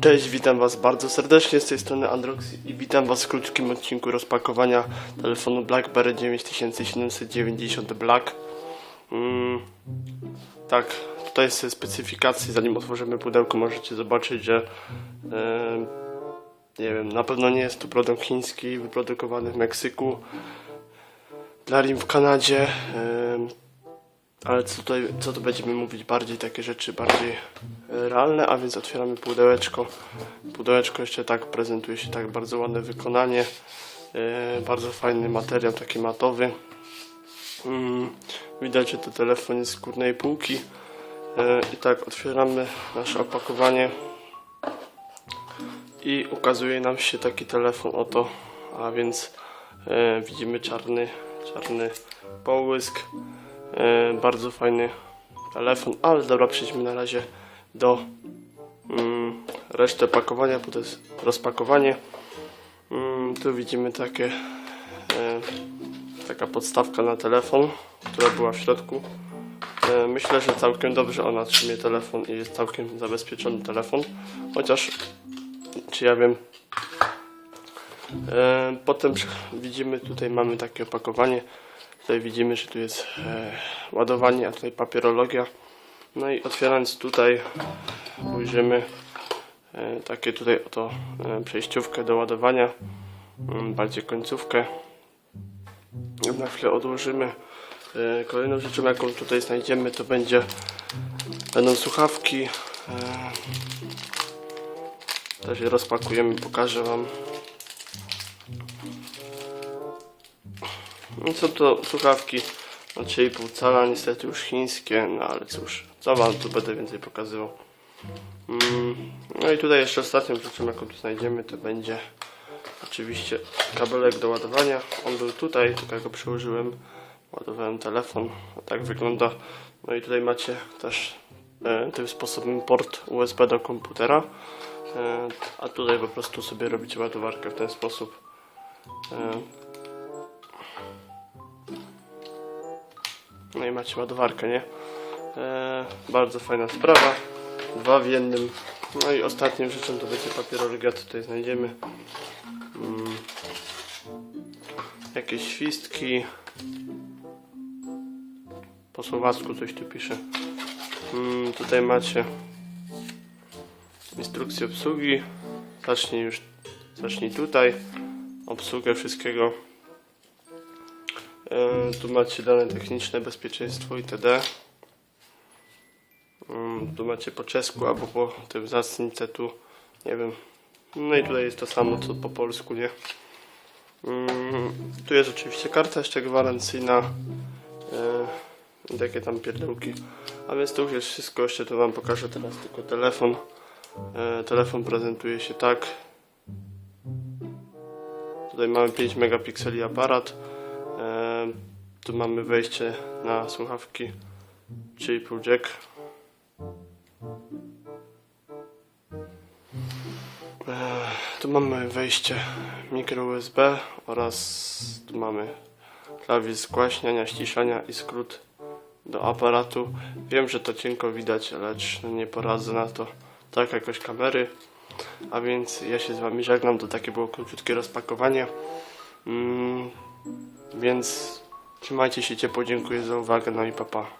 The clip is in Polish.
Cześć, witam Was bardzo serdecznie z tej strony Androx i witam Was w krótkim odcinku rozpakowania telefonu BlackBerry 9790 Black. Mm, tak, tutaj są specyfikacje, zanim otworzymy pudełko możecie zobaczyć, że nie wiem, na pewno nie jest to produkt chiński, wyprodukowany w Meksyku, dla RIM w Kanadzie, ale co tutaj, co tu będziemy mówić bardziej, takie rzeczy bardziej e, realne, a więc otwieramy pudełeczko. Pudełeczko jeszcze tak prezentuje się tak bardzo ładne wykonanie, e, bardzo fajny materiał, taki matowy. Mm, widać, że to telefon jest z górnej półki. E, I tak otwieramy nasze opakowanie i ukazuje nam się taki telefon oto, a więc widzimy czarny, czarny połysk. E, bardzo fajny telefon, ale dobra, przejdźmy na razie do mm, reszty opakowania, bo to jest rozpakowanie. Mm, tu widzimy takie e, taka podstawka na telefon, która była w środku. E, myślę, że całkiem dobrze ona trzymie telefon i jest całkiem zabezpieczony telefon, chociaż czy ja wiem. E, potem widzimy tutaj mamy takie opakowanie. Tutaj widzimy, że tu jest e, ładowanie, a tutaj papierologia. No i otwierając tutaj ujrzymy e, takie tutaj oto e, przejściówkę do ładowania, mm, bardziej końcówkę. Na chwilę odłożymy. E, Kolejną rzeczą, jaką tutaj znajdziemy, to będzie będą słuchawki. E, Też je rozpakujemy, pokażę Wam. No co to słuchawki na 3,5 cala, niestety już chińskie, no ale cóż, co wam tu będę więcej pokazywał. Mm, no i tutaj jeszcze ostatnią rzeczą, jaką tu znajdziemy, to będzie oczywiście kabelek do ładowania. On był tutaj, tylko go przyłożyłem, ładowałem telefon, a tak wygląda. No i tutaj macie też e, tym sposobem port USB do komputera, e, a tutaj po prostu sobie robicie ładowarkę w ten sposób. E, No i macie ładowarkę, nie? Eee, bardzo fajna sprawa. Dwa w jednym. No i ostatnią rzeczą to będzie papierologia, co tutaj znajdziemy. Mm. Jakieś świstki. Po słowacku coś tu pisze. Mm, tutaj macie instrukcję obsługi. Zacznij już, zacznij tutaj. Obsługę wszystkiego. E, Tu macie dane techniczne, bezpieczeństwo itd. Mm, Tu macie po czesku albo po tym zacnice tu, nie wiem. No i tutaj jest to samo co po polsku, nie? Mm, Tu jest oczywiście karta jeszcze gwarancyjna. e, i Takie tam pierdółki. A więc to już jest wszystko. Jeszcze to Wam pokażę teraz tylko telefon. E, Telefon prezentuje się tak. Tutaj mamy 5 megapikseli aparat. Tu mamy wejście na słuchawki 3,5 jack. E, tu mamy wejście mikro USB oraz tu mamy klawisz zgłaśniania, ściszania i skrót do aparatu. Wiem, że to cienko widać, lecz nie poradzę na to tak jakoś kamery. A więc ja się z Wami żegnam, to takie było króciutkie rozpakowanie. Mm, więc trzymajcie się ciepło, dziękuję za uwagę, no i papa. Pa.